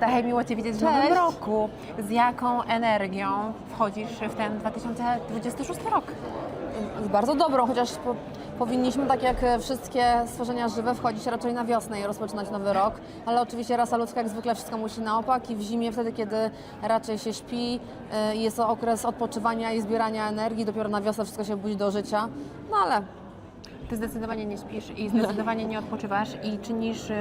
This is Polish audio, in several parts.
Daj miło Cię widzieć w Cześć. nowym roku. Z jaką energią wchodzisz w ten 2026 rok? Z bardzo dobrą, chociaż po, powinniśmy, tak jak wszystkie stworzenia żywe, wchodzić raczej na wiosnę i rozpoczynać nowy rok. Ale oczywiście rasa ludzka jak zwykle wszystko musi na opak i w zimie, wtedy kiedy raczej się śpi, i jest to okres odpoczywania i zbierania energii, dopiero na wiosnę wszystko się budzi do życia. No ale Ty zdecydowanie nie śpisz i zdecydowanie nie odpoczywasz i czynisz y,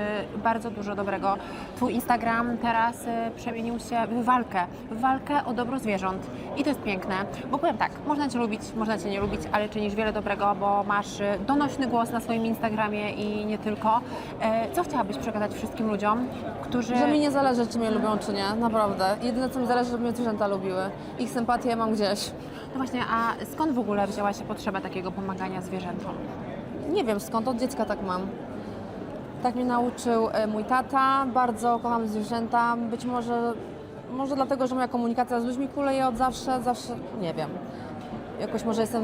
bardzo dużo dobrego. Twój Instagram teraz y, przemienił się w walkę, w walkę o dobro zwierząt. I to jest piękne, bo powiem tak, można Cię lubić, można Cię nie lubić, ale czynisz wiele dobrego, bo masz y, donośny głos na swoim Instagramie i nie tylko. E, Co chciałabyś przekazać wszystkim ludziom, którzy... że mi nie zależy, czy mnie lubią, czy nie, naprawdę. Jedyne, co mi zależy, żeby mnie zwierzęta lubiły. Ich sympatię mam gdzieś. No właśnie, a skąd w ogóle wzięła się potrzeba takiego pomagania zwierzętom? Nie wiem skąd, od dziecka tak mam. Tak mnie nauczył e, mój tata, bardzo kocham zwierzęta. Być może, może dlatego, że moja komunikacja z ludźmi kuleje od zawsze, zawsze, nie wiem. Jakoś może jestem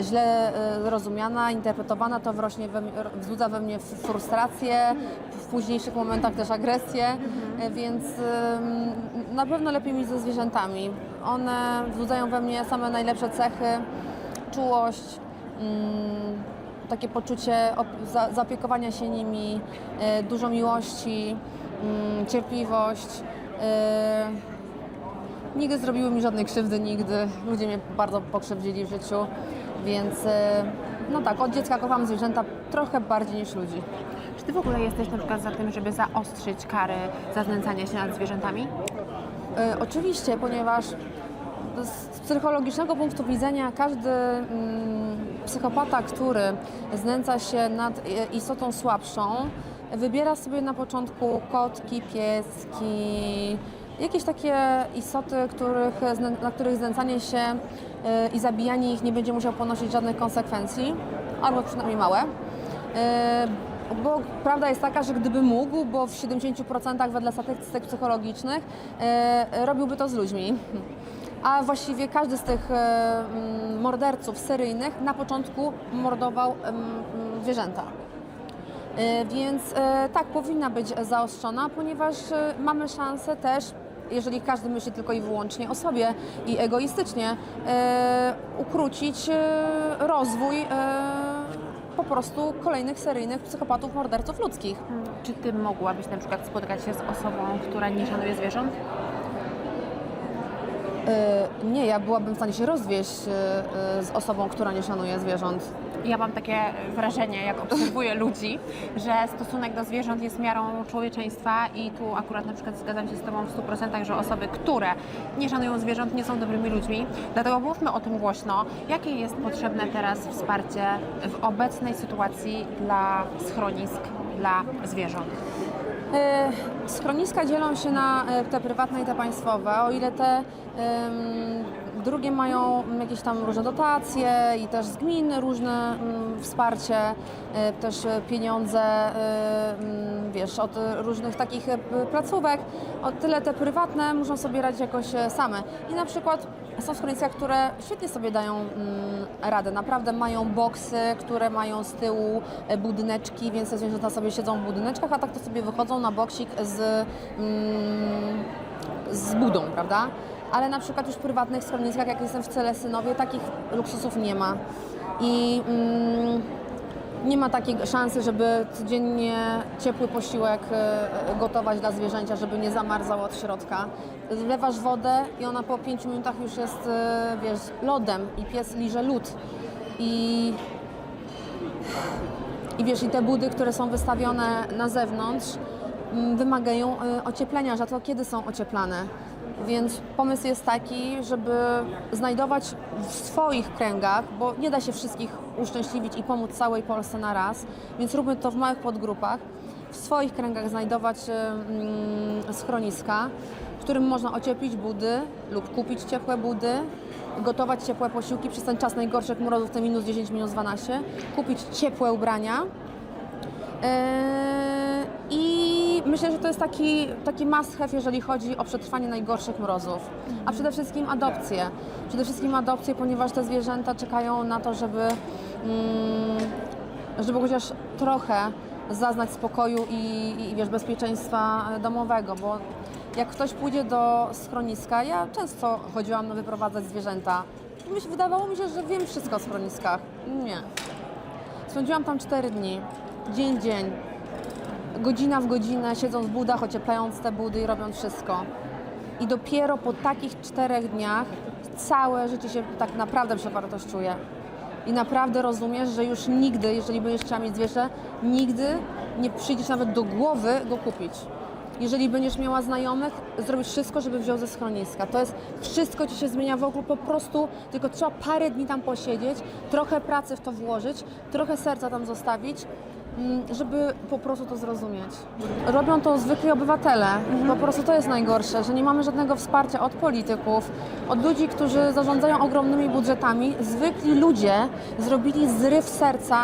źle e, rozumiana, interpretowana, to wrośnie we, mnie- wzbudza we mnie frustrację, w późniejszych momentach też agresję, e, więc na pewno lepiej mi ze zwierzętami. One wzbudzają we mnie same najlepsze cechy, czułość, mm, takie poczucie op- za, zaopiekowania się nimi, e, dużo miłości, mm, cierpliwość. E, nigdy zrobiły mi żadnej krzywdy, nigdy. Ludzie mnie bardzo pokrzywdzili w życiu, więc e, no tak, od dziecka kocham zwierzęta trochę bardziej niż ludzi. Czy Ty w ogóle jesteś na przykład za tym, żeby zaostrzyć kary za znęcanie się nad zwierzętami? E, Oczywiście, ponieważ z psychologicznego punktu widzenia każdy mm, psychopata, który znęca się nad e, istotą słabszą, wybiera sobie na początku kotki, pieski, jakieś takie istoty, których, na których znęcanie się e, i zabijanie ich nie będzie musiał ponosić żadnych konsekwencji, albo przynajmniej małe. E, Bo prawda jest taka, że gdyby mógł, bo w 70% wedle statystyk psychologicznych e, robiłby to z ludźmi. A właściwie każdy z tych e, mm, morderców seryjnych na początku mordował mm, zwierzęta. E, Więc e, tak, powinna być zaostrzona, ponieważ e, mamy szansę też, jeżeli każdy myśli tylko i wyłącznie o sobie i egoistycznie, e, ukrócić e, rozwój e, po prostu kolejnych seryjnych psychopatów, morderców ludzkich. Czy Ty mogłabyś na przykład spotkać się z osobą, która nie szanuje zwierząt? E, Nie, ja byłabym w stanie się rozwieść e, e, z osobą, która nie szanuje zwierząt. Ja mam takie wrażenie, jak obserwuję ludzi, że stosunek do zwierząt jest miarą człowieczeństwa i tu akurat na przykład zgadzam się z Tobą w 100%, że osoby, które nie szanują zwierząt, nie są dobrymi ludźmi. Dlatego mówmy o tym głośno. Jakie jest potrzebne teraz wsparcie w obecnej sytuacji dla schronisk, dla zwierząt? E, Schroniska dzielą się na e, te prywatne i te państwowe. O ile te drugie mają jakieś tam różne dotacje i też z gmin różne mm, wsparcie, e, też pieniądze, mm, wiesz, od różnych takich placówek, o tyle te prywatne muszą sobie radzić jakoś same. I na przykład są schroniska, które świetnie sobie dają mm, radę. Naprawdę mają boksy, które mają z tyłu e, budyneczki, więc zwierzęta sobie siedzą w budyneczkach, a tak to sobie wychodzą na boksik z, mm, z budą, prawda? Ale na przykład już w prywatnych schroniskach, jak jestem w Celesynowie, takich luksusów nie ma. I mm, nie ma takiej szansy, żeby codziennie ciepły posiłek e, gotować dla zwierzęcia, żeby nie zamarzało od środka. Wlewasz wodę i ona po 5 minutach już jest, e, wiesz, lodem i pies liże lód. I, I wiesz, i te budy, które są wystawione na zewnątrz, mm, wymagają e, ocieplenia, rzadko kiedy są ocieplane. Więc pomysł jest taki, żeby znajdować w swoich kręgach, bo nie da się wszystkich uszczęśliwić i pomóc całej Polsce na raz, więc róbmy to w małych podgrupach. W swoich kręgach znajdować schroniska, w którym można ocieplić budy lub kupić ciepłe budy, gotować ciepłe posiłki. Przez ten czas najgorszych mrozów, te minus 10, minus 12, kupić ciepłe ubrania, I myślę, że to jest taki, taki must have, jeżeli chodzi o przetrwanie najgorszych mrozów. A przede wszystkim adopcje. Przede wszystkim adopcje, ponieważ te zwierzęta czekają na to, żeby, mm, żeby chociaż trochę zaznać spokoju i, i wiesz, bezpieczeństwa domowego, bo jak ktoś pójdzie do schroniska, ja często chodziłam wyprowadzać zwierzęta. Wydawało mi się, że wiem wszystko o schroniskach. Nie. Spędziłam tam 4 dni, dzień, dzień, godzina w godzinę, siedząc w budach, ocieplając te budy i robiąc wszystko. I dopiero po takich czterech dniach całe życie się tak naprawdę przewartościuje. I naprawdę rozumiesz, że już nigdy, jeżeli będziesz chciała mieć zwierzę, nigdy nie przyjdziesz nawet do głowy go kupić. Jeżeli będziesz miała znajomych, zrobisz wszystko, żeby wziął ze schroniska. To jest, wszystko Ci się zmienia wokół, po prostu tylko trzeba parę dni tam posiedzieć, trochę pracy w to włożyć, trochę serca tam zostawić, żeby po prostu to zrozumieć. Robią to zwykli obywatele. Po prostu to jest najgorsze, że nie mamy żadnego wsparcia od polityków, od ludzi, którzy zarządzają ogromnymi budżetami. Zwykli ludzie zrobili zryw serca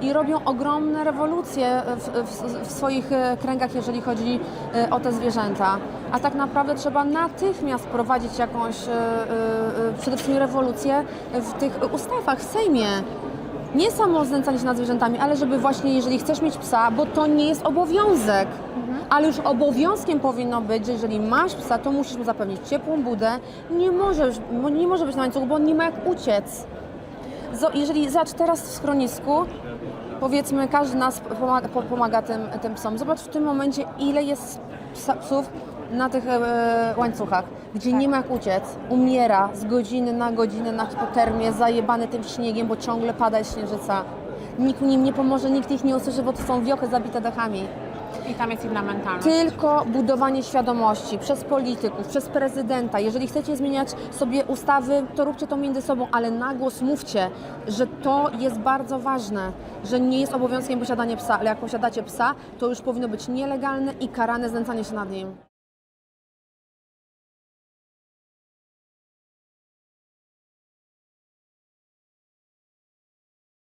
i robią ogromne rewolucje w, w, w swoich e, kręgach, jeżeli chodzi e, o te zwierzęta. A tak naprawdę trzeba natychmiast prowadzić jakąś e, przede wszystkim rewolucję w tych ustawach w Sejmie. Nie samo znęcanie się nad zwierzętami, ale żeby właśnie, jeżeli chcesz mieć psa, bo to nie jest obowiązek, ale już obowiązkiem powinno być, że jeżeli masz psa, to musisz mu zapewnić ciepłą budę. Nie, możesz, nie może być na łańcuchu, bo on nie ma jak uciec. Jeżeli zacz teraz w schronisku, powiedzmy, każdy nas pomaga, po- pomaga tym, tym psom. Zobacz w tym momencie, ile jest psa, psów na tych e, łańcuchach, gdzie nie ma jak uciec. Umiera z godziny na godzinę na hipotermię, zajebany tym śniegiem, bo ciągle pada śnieżyca. Nikt im nie pomoże, nikt ich nie usłyszy, bo to są wiochy zabite dechami. I tam jest inna mentalność. Tylko budowanie świadomości przez polityków, przez prezydenta. Jeżeli chcecie zmieniać sobie ustawy, to róbcie to między sobą, ale na głos mówcie, że to jest bardzo ważne, że nie jest obowiązkiem posiadanie psa, ale jak posiadacie psa, to już powinno być nielegalne i karane znęcanie się nad nim.